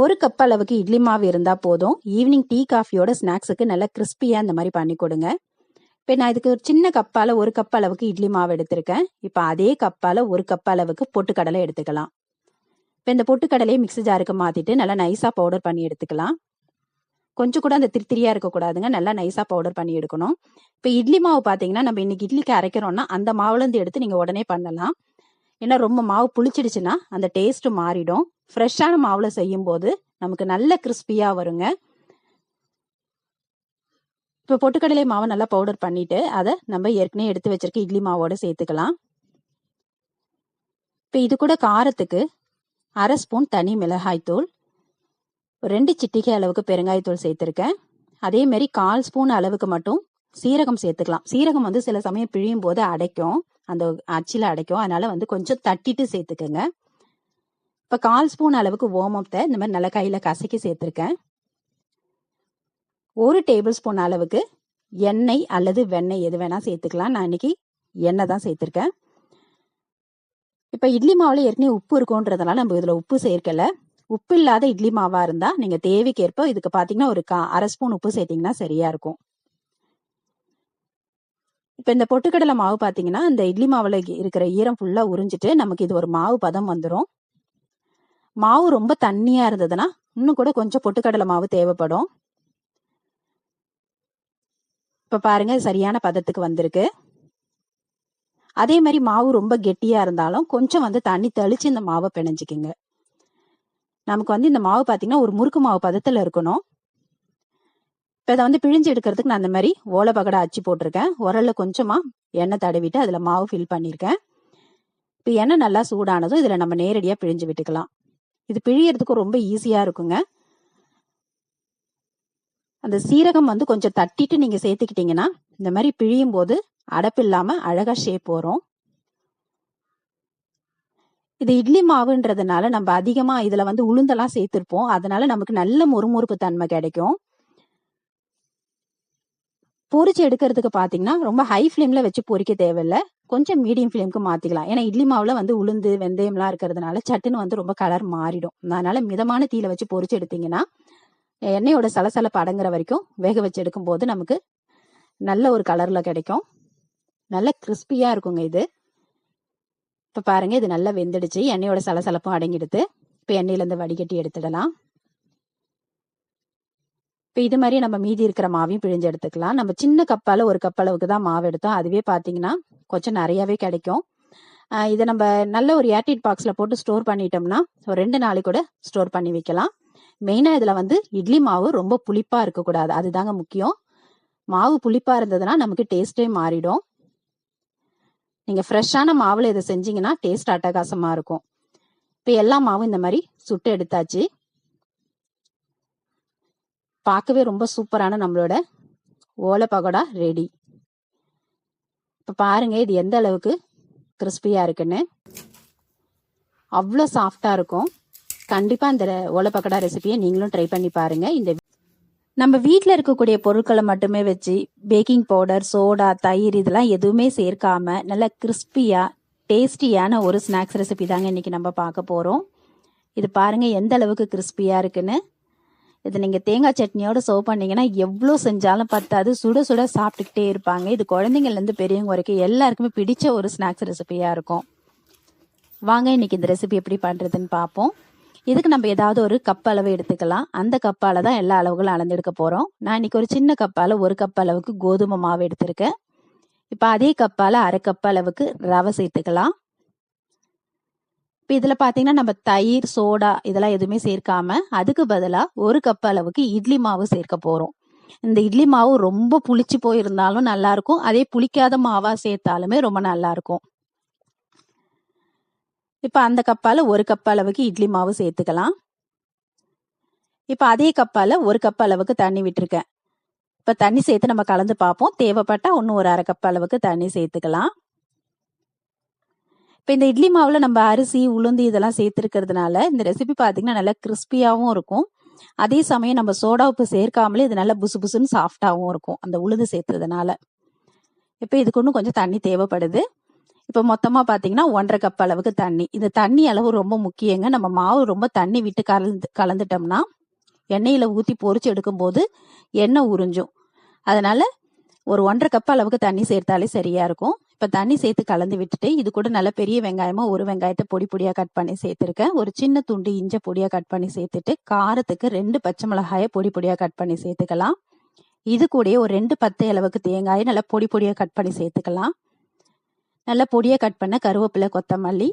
ஒரு கப் அளவுக்கு இட்லி மாவு இருந்தால் போதும். ஈவினிங் டீ காஃபியோட ஸ்நாக்ஸுக்கு நல்லா கிறிஸ்பியாக இந்த மாதிரி பண்ணி கொடுங்க. இப்போ நான் இதுக்கு ஒரு சின்ன கப்பால் ஒரு கப் அளவுக்கு இட்லி மாவு எடுத்திருக்கேன். இப்போ அதே கப்பால் ஒரு கப் அளவுக்கு பொட்டுக்கடலை எடுத்துக்கலாம். இப்போ இந்த பொட்டுக்கடலையை மிக்ஸி ஜாருக்கு மாற்றிட்டு நல்லா நைஸாக பவுடர் பண்ணி எடுத்துக்கலாம். கொஞ்சம் கூட அந்த திருத்திரியாக இருக்கக்கூடாதுங்க. நல்லா நைஸாக பவுடர் பண்ணி எடுக்கணும். இப்போ இட்லி மாவு பார்த்தீங்கன்னா நம்ம இன்னைக்கு இட்லிக்கு அரைக்கிறோம்னா அந்த மாவுலேருந்து எடுத்து நீங்கள் உடனே பண்ணலாம். ஏன்னா ரொம்ப மாவு புளிச்சிடுச்சுன்னா அந்த டேஸ்ட்டு மாறிடும். ஃப்ரெஷ்ஷான மாவில் செய்யும்போது நமக்கு நல்ல கிறிஸ்பியாக வருங்க. இப்போ பொட்டுக்கடலை மாவை நல்லா பவுடர் பண்ணிட்டு அதை நம்ம ஏற்கனவே எடுத்து வச்சிருக்க இட்லி மாவோட சேர்த்துக்கலாம். இப்போ இது கூட காரத்துக்கு அரை ஸ்பூன் தனி மிளகாய்த்தூள் ரெண்டு சிட்டிகை அளவுக்கு பெருங்காயத்தூள் சேர்த்துருக்கேன். அதே மாதிரி கால் ஸ்பூன் அளவுக்கு மட்டும் சீரகம் சேர்த்துக்கலாம். சீரகம் வந்து சில சமயம் பிழியும் போது அடைக்கும். அந்த அச்சில் அடைக்கும். அதனால வந்து கொஞ்சம் தட்டிட்டு சேர்த்துக்கோங்க. இப்போ கால் ஸ்பூன் அளவுக்கு ஓமத்தை இந்த மாதிரி நல்லா கையில் கசக்கி சேர்த்துருக்கேன். ஒரு டேபிள் ஸ்பூன் அளவுக்கு எண்ணெய் அல்லது வெண்ணெய் எது வேணால் சேர்த்துக்கலாம். நான் இன்னைக்கு எண்ணெய் தான் சேர்த்துருக்கேன். இப்போ இட்லி மாவில் ஏற்கனவே உப்பு இருக்குன்றதுனால நம்ம இதில் உப்பு சேர்க்கல. உப்பு இல்லாத இட்லி மாவா இருந்தா நீங்க தேவைக்கேற்ப இதுக்கு பாத்தீங்கன்னா ஒரு கா அரை ஸ்பூன் உப்பு சேர்த்தீங்கன்னா சரியா இருக்கும். இப்ப இந்த பொட்டுக்கடலை மாவு பாத்தீங்கன்னா இந்த இட்லி மாவுல இருக்கிற ஈரம் ஃபுல்லா உறிஞ்சிட்டு நமக்கு இது ஒரு மாவு பதம் வந்துடும் மாவு ரொம்ப தண்ணியா இருந்ததுன்னா இன்னும் கூட கொஞ்சம் பொட்டுக்கடலை மாவு தேவைப்படும். இப்ப பாருங்க சரியான பதத்துக்கு வந்திருக்கு. அதே மாதிரி மாவு ரொம்ப கெட்டியா இருந்தாலும் கொஞ்சம் வந்து தண்ணி தெளிச்சு இந்த மாவை பிணைஞ்சிக்கிங்க. நமக்கு வந்து இந்த மாவு பார்த்தீங்கன்னா ஒரு முறுக்கு மாவு பதத்தில் இருக்கணும். இப்போ இதை வந்து பிழிஞ்சு எடுக்கிறதுக்கு நான் அந்த மாதிரி ஓலை பகடை அச்சு போட்டிருக்கேன். உரல்ல கொஞ்சமாக எண்ணெய் தடவிட்டு அதில் மாவு ஃபில் பண்ணியிருக்கேன். இப்போ எண்ணெய் நல்லா சூடானதும் இதில் நம்ம நேரடியாக பிழிஞ்சு விட்டுக்கலாம். இது பிழியறதுக்கு ரொம்ப ஈஸியாக இருக்குங்க. அந்த சீரகம் வந்து கொஞ்சம் தட்டிட்டு நீங்கள் சேர்த்துக்கிட்டீங்கன்னா இந்த மாதிரி பிழியும் போது அடப்பு இல்லாமல் அழகாக ஷேப் வரும். இது இட்லி மாவுன்றதுனால நம்ம அதிகமா இதுல வந்து உளுந்தெல்லாம் சேர்த்திருப்போம். அதனால நமக்கு நல்ல முறுமுறுப்பு தன்மை கிடைக்கும். பொரிச்சு எடுக்கிறதுக்கு பார்த்தீங்கன்னா ரொம்ப ஹை ஃப்ளேம்ல வச்சு பொரிக்க தேவையில்ல. கொஞ்சம் மீடியம் ஃப்ளேம்க்கு மாற்றிக்கலாம் ஏன்னா இட்லி மாவுல வந்து உளுந்து வெந்தயம்லாம் இருக்கிறதுனால சட்டுன்னு வந்து ரொம்ப கலர் மாறிடும். அதனால மிதமான தீயில வச்சு பொரிச்சு எடுத்தீங்கன்னா எண்ணெயோட சலசலப்பு அடங்குற வரைக்கும் வேக வச்சு எடுக்கும் போது நமக்கு நல்ல ஒரு கலர்ல கிடைக்கும். நல்ல கிறிஸ்பியா இருக்குங்க இது. இப்போ பாருங்க இது நல்லா வெந்துடுச்சு. எண்ணெயோட சலசலப்பும் அடங்கிடுது. இப்போ எண்ணெயிலேருந்து வடிகட்டி எடுத்துடலாம். இப்போ இது மாதிரி நம்ம மீதி இருக்கிற மாவையும் பிழிஞ்சு எடுத்துக்கலாம். நம்ம சின்ன கப்பால் ஒரு கப் அளவுக்கு தான் மாவு எடுத்தோம். அதுவே பார்த்தீங்கன்னா கொஞ்சம் நிறையாவே கிடைக்கும். இதை நம்ம நல்ல ஒரு ஏர்டீட் பாக்ஸில் போட்டு ஸ்டோர் பண்ணிட்டோம்னா ஒரு ரெண்டு நாளைக்கு கூட ஸ்டோர் பண்ணி வைக்கலாம். மெயினாக இதில் வந்து இட்லி மாவு ரொம்ப புளிப்பாக இருக்கக்கூடாது. அதுதாங்க முக்கியம். மாவு புளிப்பாக இருந்ததுன்னா நமக்கு டேஸ்ட்டே மாறிடும். நீங்க ஃப்ரெஷ்ஷான மாவுல இதை செஞ்சீங்கன்னா டேஸ்ட் அட்டகாசமா இருக்கும். இப்போ எல்லா மாவும் இந்த மாதிரி சுட்டு எடுத்தாச்சு. பார்க்கவே ரொம்ப சூப்பரான நம்மளோட ஓலை பகோடா ரெடி இப்போ பாருங்க இது எந்த அளவுக்கு கிறிஸ்பியாக இருக்குன்னு. அவ்வளோ சாஃப்டாக இருக்கும். கண்டிப்பாக இந்த ஓலை பக்கோடா ரெசிபியை நீங்களும் ட்ரை பண்ணி பாருங்க. இந்த நம்ம வீட்டில் இருக்கக்கூடிய பொருட்களை மட்டுமே வச்சு பேக்கிங் பவுடர் சோடா தயிர் இதெல்லாம் எதுவுமே சேர்க்காம நல்ல கிறிஸ்பியாக டேஸ்டியான ஒரு ஸ்நாக்ஸ் ரெசிபி தாங்க இன்னைக்கு நம்ம பார்க்க போகிறோம் இது பாருங்க எந்த அளவுக்கு கிறிஸ்பியாக இருக்குன்னு. இது நீங்கள் தேங்காய் சட்னியோட சர்வ் பண்ணீங்கன்னா எவ்வளோ செஞ்சாலும் பத்தாது. சுட சுட சாப்பிட்டுக்கிட்டே இருப்பாங்க. இது குழந்தைங்கள்லேருந்து பெரியவங்க வரைக்கும் எல்லாருக்குமே பிடிச்ச ஒரு ஸ்நாக்ஸ் ரெசிபியாக இருக்கும். வாங்க இன்னைக்கு இந்த ரெசிபி எப்படி பண்ணுறதுன்னு பார்ப்போம். இதுக்கு நம்ம ஏதாவது ஒரு கப் அளவு எடுத்துக்கலாம். அந்த கப்பால தான் எல்லா அளவுகளும் அளந்தெடுக்க போகிறோம் நான் இன்னைக்கு ஒரு சின்ன கப்பால் ஒரு கப் அளவுக்கு கோதுமை மாவு எடுத்திருக்கேன். இப்போ அதே கப்பால் அரை கப் அளவுக்கு ரவை சேர்த்துக்கலாம். இப்போ இதில் பார்த்தீங்கன்னா நம்ம தயிர் சோடா இதெல்லாம் எதுவுமே சேர்க்காம அதுக்கு பதிலாக ஒரு கப் அளவுக்கு இட்லி மாவு சேர்க்க போகிறோம் இந்த இட்லி மாவு ரொம்ப புளிச்சு போயிருந்தாலும் நல்லா இருக்கும் அதே புளிக்காத மாவா சேர்த்தாலுமே ரொம்ப நல்லா இருக்கும் இப்போ அந்த கப்பால் ஒரு கப் அளவுக்கு இட்லி மாவு சேர்த்துக்கலாம். இப்போ அதே கப்பால் ஒரு கப் அளவுக்கு தண்ணி விட்டுருக்கேன். இப்போ தண்ணி சேர்த்து நம்ம கலந்து பார்ப்போம். தேவைப்பட்டா இன்னும் ஒரு அரை கப் அளவுக்கு தண்ணி சேர்த்துக்கலாம். இப்போ இந்த இட்லி மாவில் நம்ம அரிசி உளுந்து இதெல்லாம் சேர்த்துருக்கிறதுனால இந்த ரெசிபி பார்த்தீங்கன்னா நல்லா கிறிஸ்பியாகவும் இருக்கும். அதே சமயம் நம்ம சோடா உப்பு சேர்க்காமலே இது நல்லா புசு புசுன்னு சாஃப்டாகவும் இருக்கும் அந்த உளுந்து சேர்த்ததுனால. இப்போ இதுக்கு ஒன்றும் கொஞ்சம் தண்ணி தேவைப்படுது. இப்போ மொத்தமா பாத்தீங்கன்னா ஒன்றரை கப் அளவுக்கு தண்ணி. இந்த தண்ணி அளவு ரொம்ப முக்கியங்க. நம்ம மாவு ரொம்ப தண்ணி விட்டு கலந்து கலந்துட்டோம்னா எண்ணெயில ஊத்தி பொரிச்சு எடுக்கும்போது எண்ணெய் உறிஞ்சும். அதனால ஒரு ஒன்றரை கப் அளவுக்கு தண்ணி சேர்த்தாலே சரியா இருக்கும். இப்ப தண்ணி சேர்த்து கலந்து விட்டுட்டு இது கூட நல்ல பெரிய வெங்காயமா ஒரு வெங்காயத்தை பொடி பொடியா கட் பண்ணி சேர்த்திருக்கேன். ஒரு சின்ன துண்டு இஞ்ச பொடியா கட் பண்ணி சேர்த்துட்டு காரத்துக்கு ரெண்டு பச்சை மிளகாய பொடி பொடியா கட் பண்ணி சேர்த்துக்கலாம். இது கூடயே ஒரு ரெண்டு பத்து அளவுக்கு தேங்காயை நல்லா பொடி பொடியா கட் பண்ணி சேர்த்துக்கலாம். நல்லா பொடியா கட் பண்ண கருவேப்பிலை கொத்தமல்லி.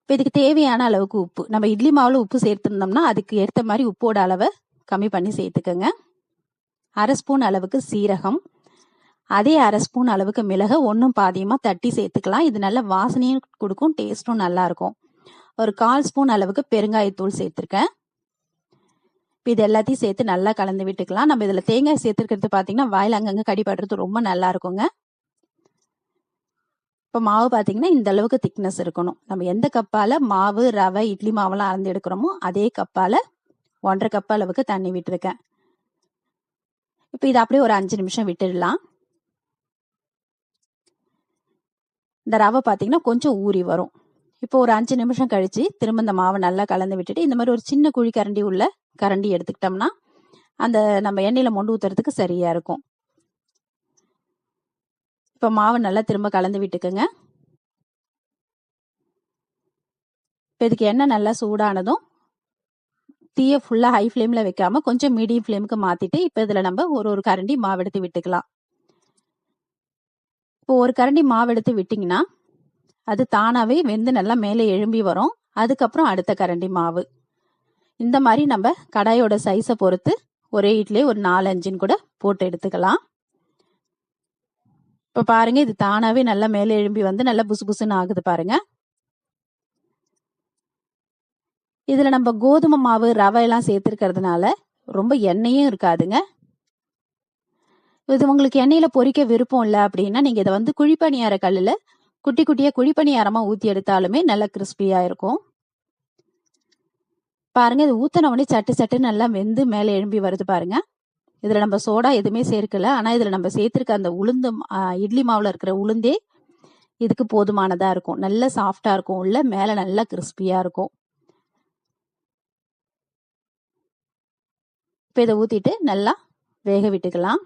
இப்போ இதுக்கு தேவையான அளவுக்கு உப்பு. நம்ம இட்லி மாவுல உப்பு சேர்த்துருந்தோம்னா அதுக்கு ஏற்ற மாதிரி உப்போட அளவை கம்மி பண்ணி சேர்த்துக்கோங்க. அரை ஸ்பூன் அளவுக்கு சீரகம். அதே அரை ஸ்பூன் அளவுக்கு மிளகு ஒன்றும் பாதியமாக தட்டி சேர்த்துக்கலாம். இது நல்ல வாசனையும் கொடுக்கும் டேஸ்ட்டும் நல்லாயிருக்கும் ஒரு கால் ஸ்பூன் அளவுக்கு பெருங்காயத்தூள் சேர்த்துருக்கேன். இப்போ இது எல்லாத்தையும் சேர்த்து நல்லா கலந்து விட்டுக்கலாம். நம்ம இதில் தேங்காய் சேர்த்துருக்கிறது பார்த்தீங்கன்னா வாயில் அங்கங்கே கடிபடுறது ரொம்ப நல்லா இருக்குங்க. இப்போ மாவு பார்த்தீங்கன்னா இந்த அளவுக்கு திக்னஸ் இருக்கணும். நம்ம எந்த கப்பால் மாவு ரவை இட்லி மாவெல்லாம் அறந்து எடுக்கிறோமோ அதே கப்பால் ஒன்றரை கப் அளவுக்கு தண்ணி விட்டுருக்கேன். இப்போ இதை அப்படியே ஒரு அஞ்சு நிமிஷம் விட்டுடலாம். இந்த ரவை பார்த்தீங்கன்னா கொஞ்சம் ஊறி வரும். இப்போ ஒரு அஞ்சு நிமிஷம் கழிச்சு திரும்ப இந்த மாவை நல்லா கலந்து விட்டுட்டு இந்த மாதிரி ஒரு சின்ன குழி கரண்டி உள்ள கரண்டி எடுத்துக்கிட்டோம்னா அந்த நம்ம எண்ணெயில மொண்டு ஊத்துறதுக்கு சரியா இருக்கும். இப்போ மாவு நல்லா திரும்ப கலந்து விட்டுக்குங்க. இப்போ இதுக்கு எண்ணெய் நல்லா சூடானதும் தீயை ஃபுல்லாக ஹை ஃப்ளேமில் வைக்காம கொஞ்சம் மீடியம் ஃப்ளேமுக்கு மாற்றிட்டு இப்போ இதில் நம்ம ஒரு ஒரு கரண்டி மாவு எடுத்து விட்டுக்கலாம். இப்போ ஒரு கரண்டி மாவு எடுத்து விட்டிங்கன்னா அது தானாகவே வெந்து நல்லா மேலே எழும்பி வரும். அதுக்கப்புறம் அடுத்த கரண்டி மாவு. இந்த மாதிரி நம்ம கடாயோட சைஸை பொறுத்து ஒரே இட்லியே ஒரு நாலு அஞ்சுன்னு கூட போட்டு எடுத்துக்கலாம். இப்போ பாருங்க இது தானாகவே நல்லா மேலே எழும்பி வந்து நல்லா புசு புசுன்னு ஆகுது பாருங்க. இதில் நம்ம கோதுமை மாவு ரவை எல்லாம் சேர்த்துருக்கிறதுனால ரொம்ப எண்ணெயும் இருக்காதுங்க. இது உங்களுக்கு எண்ணெயில பொரிக்க விருப்பம் இல்லை அப்படின்னா நீங்க இதை வந்து குழிப்பணியார கல்லுல குட்டி குட்டியா குழிப்பணியாரமா ஊத்தி எடுத்தாலுமே நல்லா கிறிஸ்பியா இருக்கும். பாருங்க இது ஊத்தின உடனே சட்டு சட்டு நல்லா வெந்து மேல எழும்பி வருது பாருங்க. இதுல நம்ம சோடா எதுவுமே சேர்க்கல. ஆனா இதுல நம்ம சேர்த்திருக்க அந்த உளுந்து இட்லி மாவுல இருக்கிற உளுந்தே இதுக்கு போதுமானதா இருக்கும். நல்ல சாஃப்டா இருக்கும். உள்ள மேல நல்லா கிறிஸ்பியா இருக்கும். இப்போ இதை ஊத்திட்டு நல்லா வேக விட்டுக்கலாம்.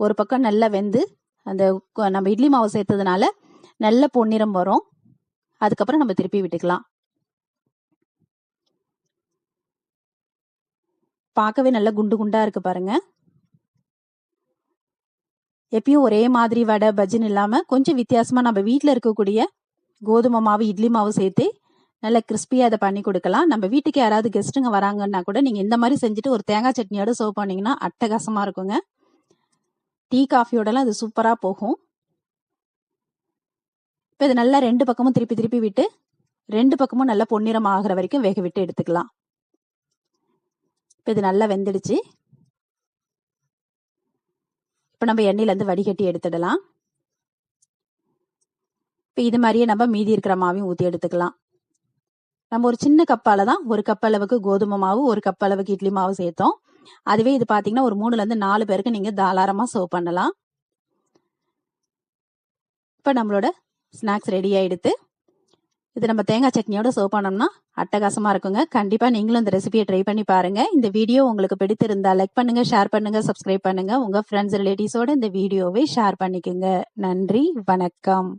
ஒரு பக்கம் நல்லா வெந்து அந்த நம்ம இட்லி மாவு சேர்த்ததுனால நல்ல பொன்னிறம் வரும். அதுக்கப்புறம் நம்ம திருப்பி விட்டுக்கலாம். பார்க்கவே நல்ல குண்டு குண்டா இருக்கு பாருங்க. எப்பயும் ஒரே மாதிரி வடை பஜ்ஜின்னு இல்லாம கொஞ்சம் வித்தியாசமா நம்ம வீட்டில் இருக்கக்கூடிய கோதுமை மாவு இட்லி மாவு சேர்த்து நல்ல கிறிஸ்பியா அதை பண்ணி கொடுக்கலாம். நம்ம வீட்டுக்கு யாராவது கெஸ்ட்டுங்க வராங்கன்னா கூட நீங்க இந்த மாதிரி செஞ்சுட்டு ஒரு தேங்காய் சட்னியோட சர்வ் பண்ணீங்கன்னா அட்டகாசமா இருக்குங்க. டீ காஃபியோடலாம் அது சூப்பராக போகும். இப்போ இது நல்லா ரெண்டு பக்கமும் திருப்பி திருப்பி விட்டு ரெண்டு பக்கமும் நல்லா பொன்னிறம் ஆகிற வரைக்கும் வேக விட்டு எடுத்துக்கலாம். இப்போ இது நல்லா வெந்துடுச்சு. இப்போ நம்ம எண்ணெயிலேருந்து வடிகட்டி எடுத்துடலாம். இப்போ இது மாதிரியே நம்ம மீதி இருக்கிற மாவையும் ஊற்றி எடுத்துக்கலாம். நம்ம ஒரு சின்ன கப்பால தான் ஒரு கப் அளவுக்கு கோதுமை மாவு ஒரு கப் அளவுக்கு இட்லி மாவு சேர்த்தோம். அதுவே இது பாத்தீங்கன்னா ஒரு மூணுல இருந்து நாலு பேருக்கு நீங்க தாராளமா சர்வ் பண்ணலாம். இப்ப நம்மளோட ஸ்நாக்ஸ் ரெடி ஆயிடுத்து. இது நம்ம தேங்காய் சட்னியோட சர்வ் பண்ணோம்னா அட்டகாசமா இருக்குங்க. கண்டிப்பா நீங்களும் இந்த ரெசிபியை ட்ரை பண்ணி பாருங்க. இந்த வீடியோ உங்களுக்கு பிடித்திருந்தா லைக் பண்ணுங்க ஷேர் பண்ணுங்க சப்ஸ்கிரைப் பண்ணுங்க. உங்க ஃப்ரெண்ட்ஸ் ரிலேட்டிவ்ஸோட இந்த வீடியோவை ஷேர் பண்ணிக்கோங்க. நன்றி வணக்கம்.